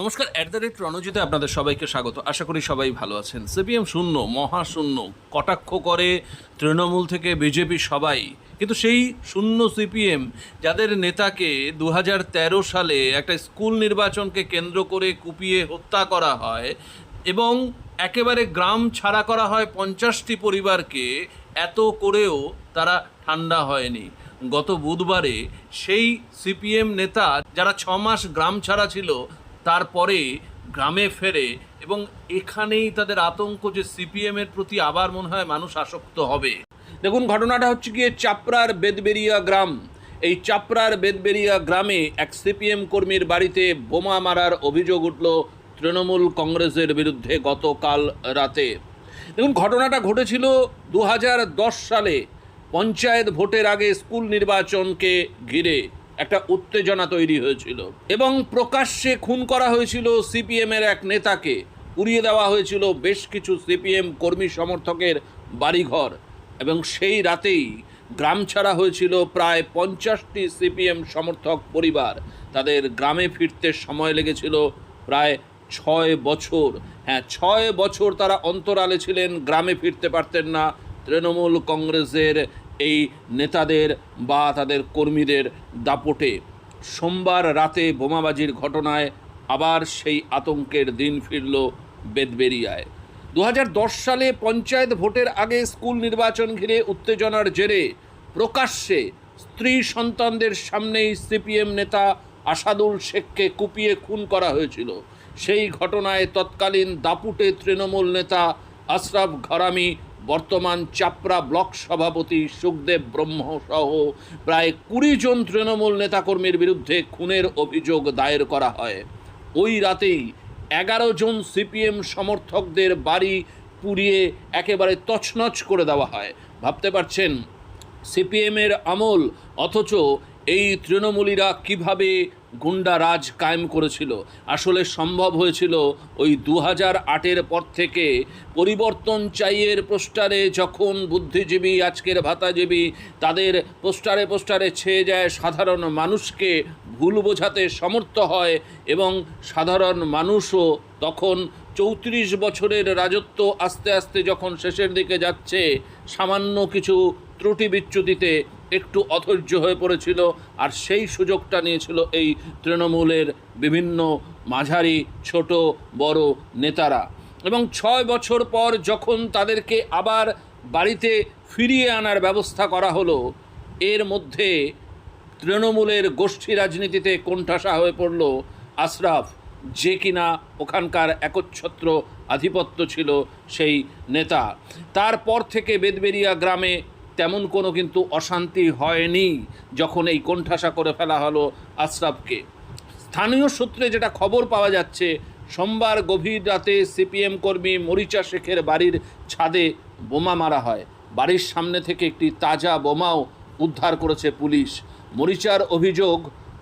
নমস্কার at the rate রণজিতে আপনাদের সবাইকে স্বাগত। আশা করি সবাই ভালো আছেন। সিপিএম শূন্য, মহাশূন্য, কটাক্ষ করে তৃণমূল থেকে বিজেপি সবাই। কিন্তু সেই শূন্য সিপিএম, যাদের নেতাকে দু হাজার তেরো সালে একটা স্কুল নির্বাচনকে কেন্দ্র করে কুপিয়ে হত্যা করা হয় এবং একেবারে গ্রাম ছাড়া করা হয় পঞ্চাশটি পরিবারকে, এত করেও তারা ঠান্ডা হয়নি। গত বুধবারে সেই সিপিএম নেতা, যারা ছ মাস গ্রাম ছাড়া ছিল তারপরে গ্রামে ফেরে এবং এখানেই তাদের আতঙ্ক যে সিপিএমের প্রতি আবার মনে হয় মানুষ আসক্ত হবে। দেখুন, ঘটনাটা হচ্ছে গিয়ে চাপড়ার বেদবেরিয়া গ্রাম। এই চাপড়ার বেদবেরিয়া গ্রামে এক সিপিএম কর্মীর বাড়িতে বোমা মারার অভিযোগ উঠল তৃণমূল কংগ্রেসের বিরুদ্ধে গতকাল রাতে। দেখুন, ঘটনাটা ঘটেছিল দু হাজার দশ সালে। পঞ্চায়েত ভোটের আগে স্কুল নির্বাচনকে ঘিরে। একটা উত্তেজনা তৈরি হয়েছিল। এবং প্রকাশ্যে খুন করা হয়েছিল সিপিএমের এক নেতাকে। উড়িয়ে দেওয়া হয়েছিল বেশ কিছু সিপিএম কর্মী সমর্থকের বাড়িঘর। এবং সেই রাতেই গ্রাম ছাড়া হয়েছিল প্রায় পঞ্চাশটি সিপিএম সমর্থক পরিবার। তাদের গ্রামে ফিরতে সময় লেগেছিল প্রায় ছয় বছর। হ্যাঁ ছয় বছর তারা অন্তরালে ছিলেন, গ্রামে ফিরতে পারতেন না। তৃণমূল কংগ্রেসের এই নেতাদের বা তাদের কর্মীদের দাপটে সোমবার রাতে বোমাবাজির ঘটনায় আবার সেই আতঙ্কের দিন ফিরল বেদবেরিয়ায় দু হাজার দশ সালে পঞ্চায়েত ভোটের আগে স্কুল নির্বাচন ঘিরে উত্তেজনার জেরে প্রকাশ্যে স্ত্রী সন্তানদের সামনেই সিপিএম নেতা আসাদুল শেখকে কুপিয়ে খুন করা হয়েছিল। সেই ঘটনায় তৎকালীন দাপুটে তৃণমূল নেতা আশরাফ ঘরামি বর্তমান চাপড়া ব্লক সভাপতি সুখদেব ব্রহ্ম সহ প্রায় কুড়ি জন তৃণমূল নেতাকর্মীর বিরুদ্ধে খুনের অভিযোগ দায়ের করা হয়। ওই রাতেই এগারো জন সিপিএম সমর্থকদের বাড়ি পুড়িয়ে একেবারে তছনছ করে দেওয়া হয়। ভাবতে পারছেন, সিপিএমের আমল অথচ এই তৃণমূলীরা কীভাবে গুন্ডা রাজ কায়েম করেছিল? আসলে সম্ভব হয়েছিল ওই দু হাজার আটের পর থেকে পরিবর্তন চাইয়ের পোস্টারে যখন বুদ্ধিজীবী, আজকের ভাতাজীবী তাদের পোস্টারে পোস্টারে ছেয়ে যায়, সাধারণ মানুষকে ভুল বোঝাতে সমর্থ হয় এবং সাধারণ মানুষও তখন চৌত্রিশ বছরের রাজত্ব আস্তে আস্তে যখন শেষের দিকে যাচ্ছে, সামান্য কিছু ত্রুটি বিচ্যুতিতে একটু অধৈর্য হয়ে পড়েছিল আর সেই সুযোগটা নিয়েছিল এই তৃণমূলের বিভিন্ন মাঝারি, ছোট, বড় নেতারা। এবং ছয় বছর পর যখন তাদেরকে আবার বাড়িতে ফিরিয়ে আনার ব্যবস্থা করা হলো, এর মধ্যে তৃণমূলের গোষ্ঠী রাজনীতিতে কোণঠাসা হয়ে পড়ল আশরাফ, যে কিনা ওখানকার একচ্ছত্র আধিপত্য ছিল সেই নেতা। তারপর থেকে বেদবেরিয়া গ্রামে তেমন কোনো কিন্তু অশান্তি হয়নি যখন এই কোণঠাসা করে ফেলা হলো আশরাফকে। স্থানীয় সূত্রে যেটা খবর পাওয়া যাচ্ছে, সোমবার গভীর রাতে সিপিএম কর্মী মরিচা শেখের বাড়ির ছাদে বোমা মারা হয়। বাড়ির সামনে থেকে একটি তাজা বোমাও উদ্ধার করেছে পুলিশ। মরিচার অভিযোগ,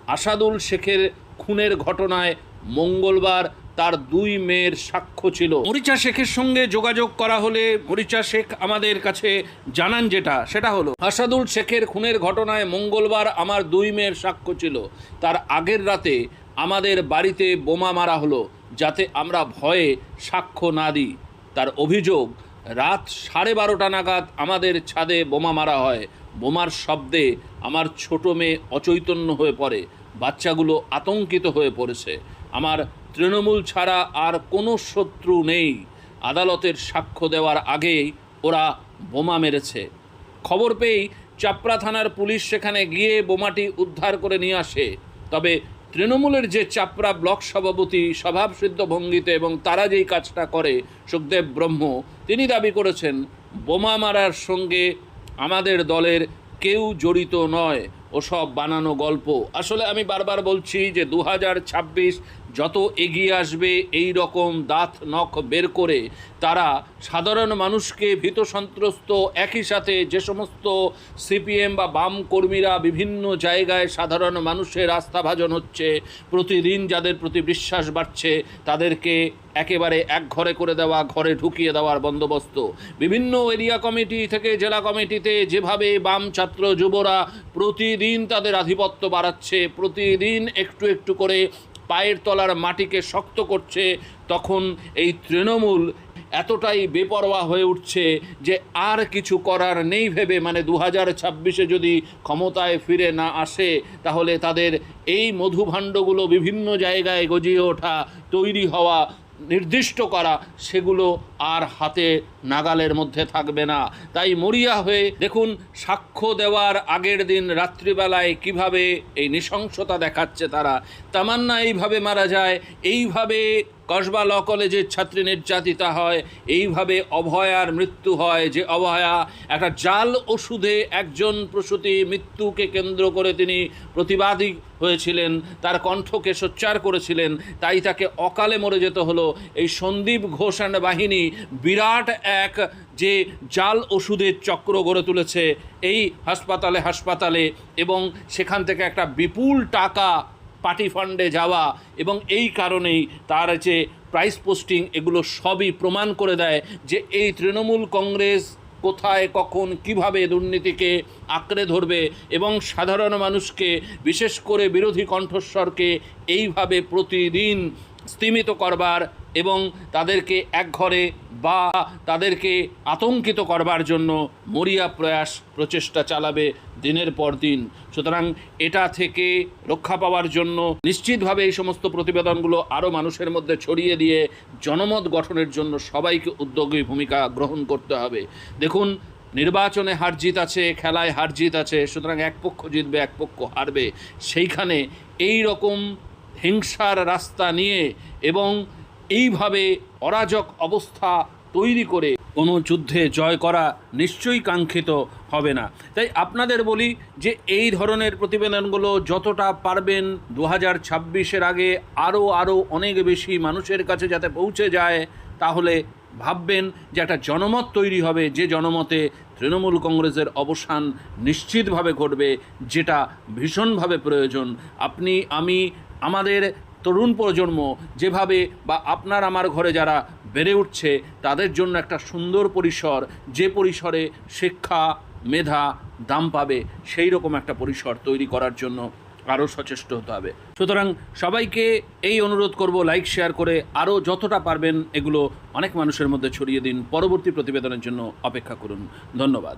আসাদুল শেখের খুনের ঘটনায় মঙ্গলবার তার দুই মেয়ের সাক্ষ্য ছিল। মরিচা শেখের সঙ্গে যোগাযোগ করা হলে মরিচা শেখ আমাদের কাছে জানান যেটা, সেটা হলো, আসাদুল শেখের খুনের ঘটনায় মঙ্গলবার আমার দুই মেয়ের সাক্ষ্য ছিল। তার আগের রাতে আমাদের বাড়িতে বোমা মারা হলো, যাতে আমরা ভয়ে সাক্ষ্য না দিই। তার অভিযোগ, রাত সাড়ে বারোটা নাগাদ আমাদের ছাদে বোমা মারা হয়। বোমার শব্দে আমার ছোট মেয়ে অচৈতন্য হয়ে পড়ে, বাচ্চাগুলো আতঙ্কিত হয়ে পড়েছে। আমার তৃণমূল ছাড়া আর কোনো শত্রু নেই। আদালতের সাক্ষ্য দেওয়ার আগেই ওরা বোমা মেরেছে। খবর পেয়েই চাপড়া থানার পুলিশ সেখানে গিয়ে বোমাটি উদ্ধার করে নিয়ে আসে। তবে তৃণমূলের যে চাপড়া ব্লক সভাপতি স্বভাবসিদ্ধ ভঙ্গিতে এবং তারা যেই কাজটা করে, সুখদেব ব্রহ্ম, তিনি দাবি করেছেন, বোমা মারার সঙ্গে আমাদের দলের কেউ জড়িত নয়। ওসব বানানো গল্প। আসলে আমি বারবার বলছি যে দু হাজার ছাব্বিশ যত এগিয়ে আসবে এই রকম দাঁত নখ বের করে, তারা সাধারণ মানুষকে ভীত সন্ত্রস্ত একই সাথে যে সমস্ত সিপিএম বা বাম কর্মীরা বিভিন্ন জায়গায় সাধারণ মানুষের আস্থাভাজন হচ্ছে, প্রতিদিন যাদের প্রতি বিশ্বাস বাড়ছে, তাদেরকে একেবারে এক ঘরে করে দেওয়া, ঘরে ঢুকিয়ে দেওয়ার বন্দোবস্ত। বিভিন্ন এরিয়া কমিটি থেকে জেলা কমিটিতে যেভাবে বাম ছাত্র যুবরা প্রতিদিন তাদের আধিপত্য বাড়াচ্ছে, প্রতিদিন একটু একটু করে পায়ের তলার মাটিকে শক্ত করছে, তখন এই তৃণমূল এতটাই বেপরোয়া হয়ে উঠছে যে আর কিছু করার নেই ভেবে মানে দু হাজার ছাব্বিশে যদি ক্ষমতায় ফিরে না আসে, তাহলে তাদের এই মধুভাণ্ডগুলো বিভিন্ন জায়গায় গজিয়ে ওঠা, তৈরি হওয়া, নির্দিষ্ট করা, সেগুলো আর হাতে নাগালের মধ্যে থাকবে না। তাই মরিয়া হয়ে দেখুন, সাক্ষ্য দেওয়ার আগের দিন রাত্রিবেলায় কীভাবে এই নৃশংসতা দেখাচ্ছে তারা। তামান্না এইভাবে মারা যায়, এইভাবে কসবা ল কলেজের ছাত্রী নির্যাতিতা হয়, এইভাবে অভয়ার মৃত্যু হয় যে অভয়া। একটা জাল ওষুধে একজন প্রসূতি মৃত্যুকে কেন্দ্র করে তিনি প্রতিবাদী হয়েছিলেন, তার কণ্ঠকে সোচ্চার করেছিলেন, তাই তাকে অকালে মরে যেতে হলো। এই সন্দীপ ঘোষ অ্যান্ড বাহিনী বিরাট এক যে জাল ওষুধের চক্র গড়ে তুলেছে এই হাসপাতালে হাসপাতালে এবং সেখান থেকে একটা বিপুল টাকা পার্টি ফান্ডে যাওয়া এবং এই কারণেই তার যে প্রাইস পোস্টিং এগুলো সবই প্রমাণ করে দেয় যে এই তৃণমূল কংগ্রেস কোথায়, কখন, কীভাবে দুর্নীতিকে আঁকড়ে ধরবে এবং সাধারণ মানুষকে, বিশেষ করে বিরোধী কণ্ঠস্বরকে এইভাবে প্রতিদিন স্তিমিত করবার এবং তাদেরকে একঘরে বা তাদেরকে আতঙ্কিত করবার জন্য মরিয়া প্রয়াস প্রচেষ্টা চালাবে দিনের পর দিন। সুতরাং এটা থেকে রক্ষা পাওয়ার জন্য নিশ্চিতভাবে এই সমস্ত প্রতিবেদনগুলো আরও মানুষের মধ্যে ছড়িয়ে দিয়ে জনমত গঠনের জন্য সবাইকে উদ্যোগী ভূমিকা গ্রহণ করতে হবে। দেখুন, নির্বাচনে হার জিত আছে, খেলায় হার জিত আছে, সুতরাং এক পক্ষ জিতবে, এক পক্ষ হারবে। সেইখানে এই রকম হিংসার রাস্তা নিয়ে এবং এইভাবে অরাজক অবস্থা তৈরি করে কোনো যুদ্ধে জয় করা নিশ্চয়ই কাঙ্ক্ষিত হবে না। তাই আপনাদের বলি যে এই ধরনের প্রতিবেদনগুলো যতটা পারবেন দু হাজার ছাব্বিশের আগে আরও আরও অনেক বেশি মানুষের কাছে যাতে পৌঁছে যায়, তাহলে ভাববেন যে একটা জনমত তৈরি হবে, যে জনমতে তৃণমূল কংগ্রেসের অবসান নিশ্চিতভাবে ঘটবে, যেটা ভীষণভাবে প্রয়োজন। আপনি, আমি আমাদের তরুণ প্রজন্ম যেভাবে বা আপনার আমার ঘরে যারা বেড়ে উঠছে, তাদের জন্য একটা সুন্দর পরিসর, যে পরিসরে শিক্ষা, মেধা, দাম পাবে, সেই রকম একটা পরিসর তৈরি করার জন্য আরও সচেষ্ট হতে হবে। সুতরাং সবাইকে এই অনুরোধ করব লাইক শেয়ার করে আরও যতটা পারবেন এগুলো অনেক মানুষের মধ্যে ছড়িয়ে দিন। পরবর্তী প্রতিবেদনের জন্য অপেক্ষা করুন। ধন্যবাদ।